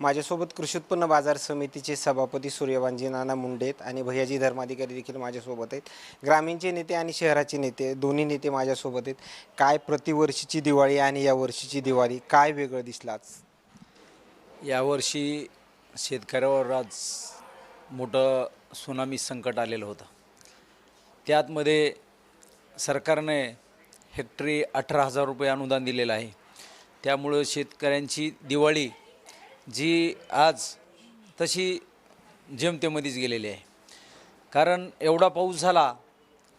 माझ्यासोबत कृषी उत्पन्न बाजार समितीचे सभापती सूर्यवांजी नाना मुंडे आहेत आणि भैयाजी धर्माधिकारी देखील माझ्यासोबत आहेत. ग्रामीणचे नेते आणि शहराचे नेते दोन्ही नेते माझ्यासोबत आहेत. काय प्रतिवर्षीची दिवाळी आणि या वर्षीची दिवाळी काय वेगळं दिसलाच यावर्षी शेतकऱ्यावर आज मोठं सुनामी संकट आलेलं होतं. त्यातमध्ये सरकारने हेक्टरी अठरा हजार रुपये अनुदान दिलेलं आहे. त्यामुळं शेतकऱ्यांची दिवाळी जी आज तशी जमतेमध्येच गेलेली आहे. कारण एवढा पाऊस झाला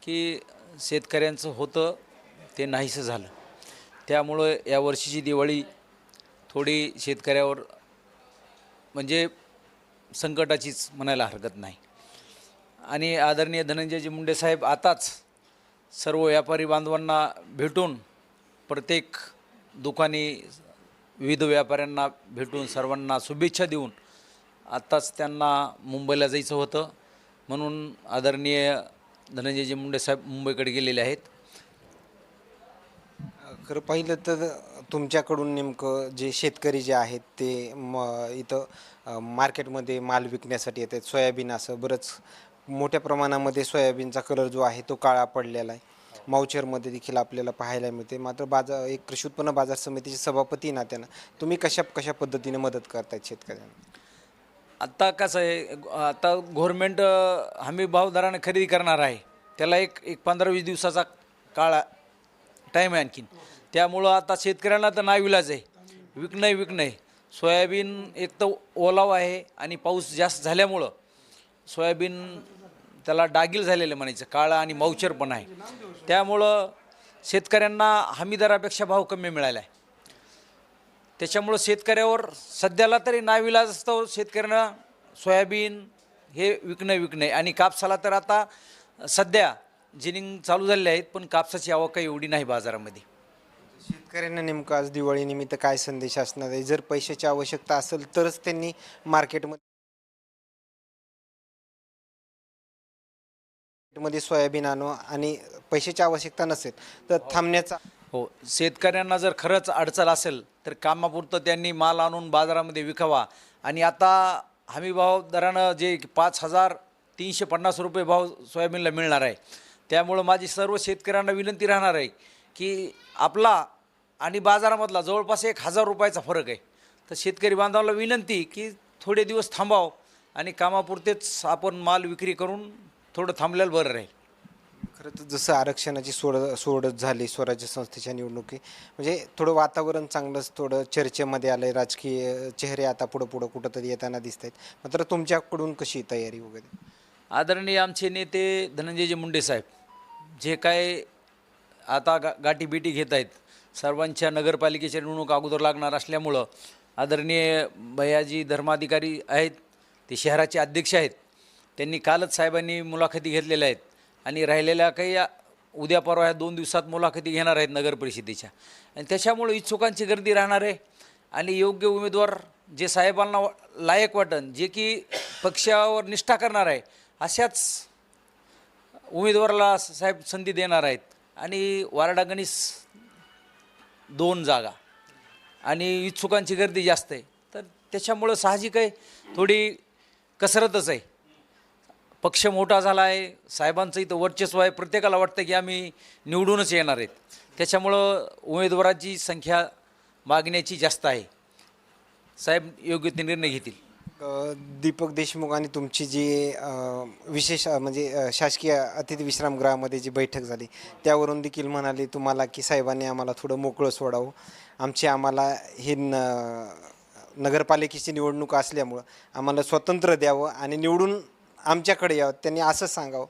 की शेतकऱ्यांचं होतं ते नाहीसं झालं. त्यामुळं यावर्षीची दिवाळी थोडी शेतकऱ्यावर म्हणजे संकटाचीच म्हणायला हरकत नाही. आणि आदरणीय धनंजयजी मुंडे साहेब आताच सर्व व्यापारी बांधवांना भेटून प्रत्येक दुकानी विविध व्यापाऱ्यांना भेटून सर्वांना शुभेच्छा देऊन आत्ताच त्यांना मुंबईला जायचं होतं. म्हणून आदरणीय धनंजयजी मुंडे साहेब मुंबईकडे गेलेले आहेत. खरं पाहिलं तर तुमच्याकडून नेमकं जे शेतकरी जे आहेत ते म इथं मार्केटमध्ये माल विकण्यासाठी येतात सोयाबीन असं बरंच मोठ्या प्रमाणामध्ये सोयाबीनचा कलर जो आहे तो काळा पडलेला आहे. मावचरमध्ये देखील आपल्याला पाहायला मिळते. मात्र बाजार एक कृषी उत्पन्न बाजार समितीचे सभापती नात्यानं तुम्ही कशा कशा पद्धतीने मदत करतायत शेतकऱ्यांना? आत्ता कसं आहे आता गव्हर्मेंट हमी भाव दराने खरेदी करणार आहे. त्याला एक एक पंधरा वीस दिवसाचा काळ टाईम आहे आणखीन. त्यामुळं आता शेतकऱ्यांना तर नाविलाज आहे. विकणं विकणं आहे सोयाबीन एक तर ओलाव आहे आणि पाऊस जास्त झाल्यामुळं सोयाबीन त्याला डागील झालेलं म्हणायचं. काळा आणि मौचर पण आहे. त्यामुळं शेतकऱ्यांना हमीदरापेक्षा भाव कमी मिळाला आहे त्याच्यामुळं शेतकऱ्यावर सध्याला तरी नाविलाज असतो शेतकऱ्यांना. सोयाबीन हे विकणं विकणं आणि कापसाला तर आता सध्या जिनिंग चालू झालेले आहेत पण कापसाची आवक काही एवढी नाही बाजारामध्ये. शेतकऱ्यांना नेमकं आज दिवाळीनिमित्त काय संदेश असणार आहे? जर पैशाची आवश्यकता असेल तरच त्यांनी मार्केटमध्ये मध्ये सोयाबीन आणू आणि पैशाची आवश्यकता नसेल तर थांबण्याचा हो. शेतकऱ्यांना जर खरंच अडचण असेल तर कामापुरतं त्यांनी माल आणून बाजारामध्ये विकावा. आणि आता हमी भाव दरानं जे पाच हजार तीनशे पन्नास रुपये भाव सोयाबीनला मिळणार आहे. त्यामुळं माझी सर्व शेतकऱ्यांना विनंती राहणार आहे की आपला आणि बाजारामधला जवळपास एक हजार रुपयाचा फरक आहे. तर शेतकरी बांधवाला विनंती की थोडे दिवस थांबाव आणि कामापुरतेच आपण माल विक्री करून थोडं थांबलेलं बरं राहील. खरं तर जसं आरक्षणाची सोड सोडत झाली स्वराज्य संस्थेच्या निवडणुकी म्हणजे थोडं वातावरण चांगलंच थोडं चर्चेमध्ये आलं आहे राजकीय चेहरे आता पुढं पुढं कुठंतरी येताना दिसत आहेत मात्र तुमच्याकडून कशी तयारी वगैरे? आदरणीय आमचे नेते धनंजयजी मुंडे साहेब जे काय आता गा गाठी बिटी घेत आहेत सर्वांच्या नगरपालिकेच्या निवडणूक अगोदर लागणार असल्यामुळं आदरणीय भैयाजी धर्माधिकारी आहेत ते शहराचे अध्यक्ष आहेत त्यांनी कालच साहेबांनी मुलाखती घेतलेल्या आहेत. आणि राहिलेल्या काही उद्या परवा ह्या दोन दिवसात मुलाखती घेणार आहेत नगर परिषदेच्या. आणि त्याच्यामुळे इच्छुकांची गर्दी राहणार आहे. आणि योग्य उमेदवार जे साहेबांना लायक वाटन जे की पक्षावर निष्ठा करणार आहे अशाच उमेदवाराला साहेब संधी देणार आहेत. आणि वारडागणीस दोन जागा. आणि इच्छुकांची गर्दी जास्त आहे. तर त्याच्यामुळं साहजिक आहे. थोडी कसरतच आहे. पक्ष मोठा झाला आहे साहेबांचं इथं वर्चस्व आहे. प्रत्येकाला वाटतं की आम्ही निवडूनच येणार आहेत. त्याच्यामुळं उमेदवाराची संख्या मागण्याची जास्त आहे. साहेब योग्य ते निर्णय घेतील. दीपक देशमुख आणि तुमची जी विशेष म्हणजे शासकीय अतिथी विश्रामगृहामध्ये जी बैठक झाली त्यावरून देखील म्हणाले तुम्हाला की साहेबांनी आम्हाला थोडं मोकळं सोडावं. आमची आम्हाला हे न नगरपालिकेची निवडणूक असल्यामुळं आम्हाला स्वतंत्र द्यावं आणि निवडून आमच्याकडे यावं त्यांनी असं सांगावं.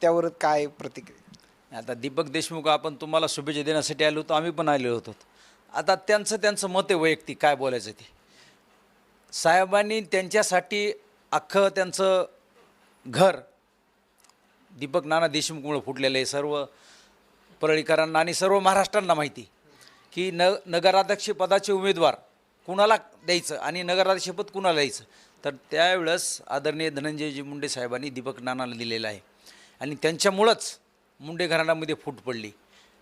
त्यावर काय प्रतिक्रिया? आता दीपक देशमुख आपण तुम्हाला शुभेच्छा देण्यासाठी आलो होतो आम्ही पण आलेलो होतो. आता त्यांचं त्यांचं मत आहे वैयक्तिक काय बोलायचं ते. साहेबांनी त्यांच्यासाठी अख्खं त्यांचं घर दीपक नाना देशमुखमुळं फुटलेलं आहे. सर्व परळीकरांना आणि सर्व महाराष्ट्रांना माहिती की न नगराध्यक्षपदाचे उमेदवार कुणाला द्यायचं आणि नगराध्यक्षपद कुणाला द्यायचं? तर त्यावेळेस आदरणीय धनंजयजी मुंडे साहेबांनी दीपक नानाला दिलेलं आहे. आणि त्यांच्यामुळंच मुंडे घराण्यामध्ये फूट पडली.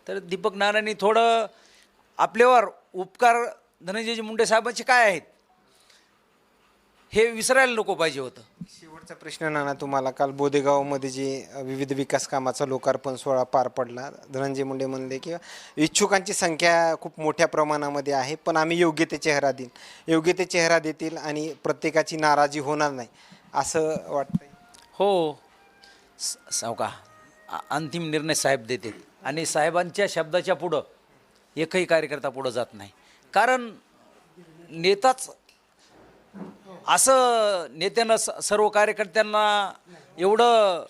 तर दीपक नानांनी थोडं आपल्यावर उपकार धनंजयजी मुंडे साहेबांचे काय आहेत हे विसरायला नको पाहिजे होतं. शेवटचा प्रश्न नाना तुम्हाला काल बोदेगावमध्ये जे विविध विकास कामाचा लोकार्पण सोहळा पार पडला. धनंजय मुंडे म्हणले की इच्छुकांची संख्या खूप मोठ्या प्रमाणामध्ये आहे पण आम्ही योग्य ते चेहरा देईल योग्य ते चेहरा देतील आणि प्रत्येकाची नाराजी होणार नाही असं वाटतंय. हो. स- सावका अंतिम निर्णय साहेब देतील. आणि साहेबांच्या शब्दाच्या पुढं एकही कार्यकर्ता पुढं जात नाही. कारण नेताच असं नेत्यानं स- सर्व कार्यकर्त्यांना एवढं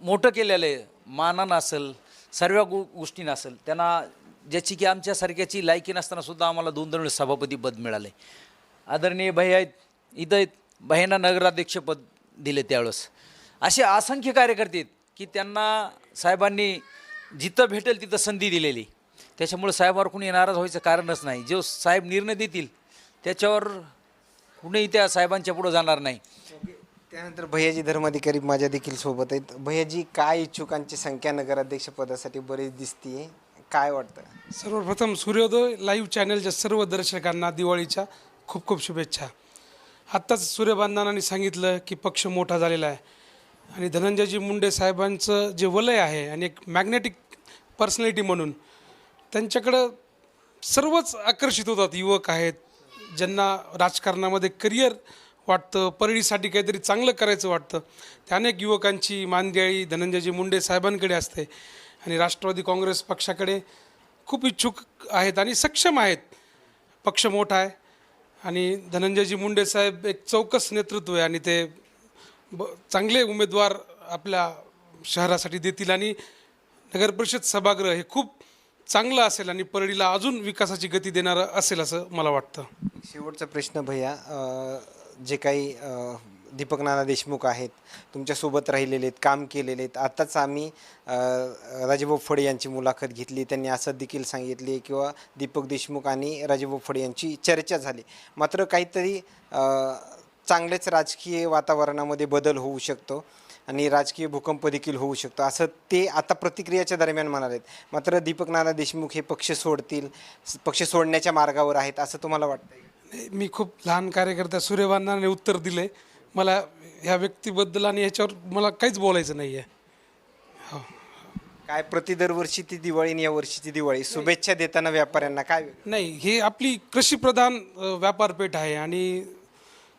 मोठं केलेलं आहे. मानानं असेल सर्व गो गोष्टीनं असेल त्यांना ज्याची की आमच्यासारख्याची लायकी नसतानासुद्धा आम्हाला दोन दोन वेळेस सभापती पद मिळाले आदरणीय भाई आहेत इथं आहेत भाईंना नगराध्यक्षपद दिले त्यावेळेस. असे असंख्य कार्यकर्ते आहेत की त्यांना साहेबांनी जिथं भेटेल तिथं संधी दिलेली. त्याच्यामुळे साहेबावर कुणी नाराज व्हायचं कारणच नाही. जो साहेब निर्णय देतील त्याच्यावर कुणीही त्या साहेबांच्या पुढं जाणार नाही. त्यानंतर भैयाजी धर्माधिकारी माझ्या देखील सोबत आहेत. भैयाजी काय इच्छुकांची संख्या नगराध्यक्ष पदासाठी बरीच दिसतीये? काय वाटतं? सर्वप्रथम सूर्योदय लाईव्ह चॅनलच्या सर्व दर्शकांना दिवाळीच्या खूप खूप शुभेच्छा. आत्ताच सूर्यबांधनांनी सांगितलं की पक्ष मोठा झालेला आहे. आणि धनंजयजी मुंडे साहेबांचं जे वलय आहे आणि एक मॅग्नेटिक पर्सनॅलिटी म्हणून त्यांच्याकडं सर्वच आकर्षित होतात. युवक आहेत ज्यांना राजकारणामध्ये करिअर वाटतं परळीसाठी काहीतरी चांगलं करायचं वाटतं त्या अनेक युवकांची मानद्याळी धनंजयजी मुंडे साहेबांकडे असते. आणि राष्ट्रवादी काँग्रेस पक्षाकडे खूप इच्छुक आहेत आणि सक्षम आहेत. पक्ष मोठा आहे. आणि धनंजयजी मुंडे साहेब एक चौकस नेतृत्व आहे आणि ते ब चांगले उमेदवार आपल्या शहरासाठी देतील आणि नगरपरिषद सभागृह हे खूप चांगलं असेल आणि परळीला अजून विकासाची गती देणारं असेल असं मला वाटतं. शेवटचा प्रश्न भैया अ, जे काही अ, दीपक नाना देशमुख आहेत तुमच्यासोबत राहिलेले आहेत काम केलेले आहेत आत्ताच आम्ही अ, राजेभाऊ फडे यांची मुलाखत घेतली त्यांनी असं देखील सांगितले किंवा दीपक देशमुख आणि राजेभाऊ फडे यांची चर्चा झाली. मात्र काहीतरी अ, चांगलेच राजकीय वातावरणामध्ये बदल होऊ शकतो. आणि राजकीय भूकंप देखील होऊ शकतो. असं ते आता प्रतिक्रियाच्या दरम्यान म्हणालेत मात्र दीपक नाना देशमुख हे पक्ष सोडतील पक्ष सोडण्याच्या मार्गावर आहेत असं तुम्हाला वाटतंय? नाही, मी खूप लहान कार्यकर्त्या सूर्यबांधनाने उत्तर दिले. मला ह्या व्यक्तीबद्दल आणि ह्याच्यावर मला काहीच बोलायचं नाही आहे काय प्रति दरवर्षी ती दिवाळी आणि या वर्षीची दिवाळी? शुभेच्छा देताना व्यापाऱ्यांना काय? नाही हे आपली कृषीप्रधान व्यापारपेठ आहे. आणि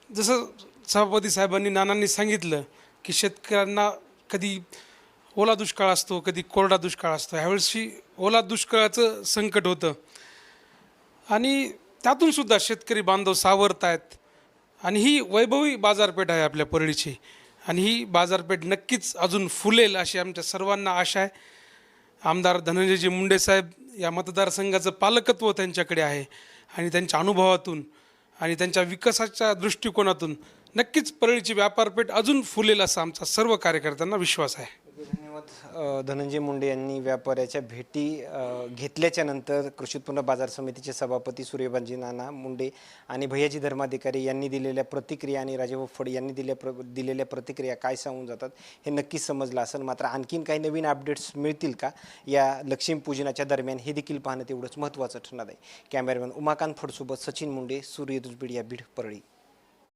जसं सभापती साहेबांनी नानांनी सांगितलं की शेतकऱ्यांना कधी ओला दुष्काळ असतो कधी कोरडा दुष्काळ असतो. ह्यावेळेशी ओला दुष्काळाचं संकट होतं. आणि त्यातून सुद्धा शेतकरी बांधव सावरत आहेत. आणि ही वैभवी बाजारपेठ आहे आपल्या परळीची. आणि ही बाजारपेठ नक्कीच अजून फुलेल अशी आमच्या सर्वांना आशा आहे. आमदार धनंजयजी मुंडे साहेब या मतदारसंघाचं पालकत्व त्यांच्याकडे आहे. आणि त्यांच्या अनुभवातून आणि त्यांच्या विकासाच्या दृष्टिकोनातून नक्कीच परळीची व्यापारपेठ अजून फुलेल असा आमचा सर्व कार्यकर्त्यांना विश्वास आहे. धन्यवाद. धनंजय मुंडे यांनी व्यापाऱ्याच्या भेटी घेतल्याच्या नंतर कृषी उत्पन्न बाजार समितीचे सभापती सूर्यबांजी नाना मुंडे आणि भैयाजी धर्माधिकारी यांनी दिलेल्या प्रतिक्रिया आणि राजेभाऊ फड यांनी दिल्या प्र दिलेल्या प्रतिक्रिया काय सांगून जातात हे नक्कीच समजलं असेल. मात्र आणखीन काही नवीन अपडेट्स मिळतील का? या लक्ष्मीपूजनाच्या दरम्यान हे देखील पाहणं तेवढंच महत्त्वाचं ठरणार आहे. कॅमेरामॅन उमाकांत फडसोबत सचिन मुंडे सूर्य दुजबीड या बीड परळी.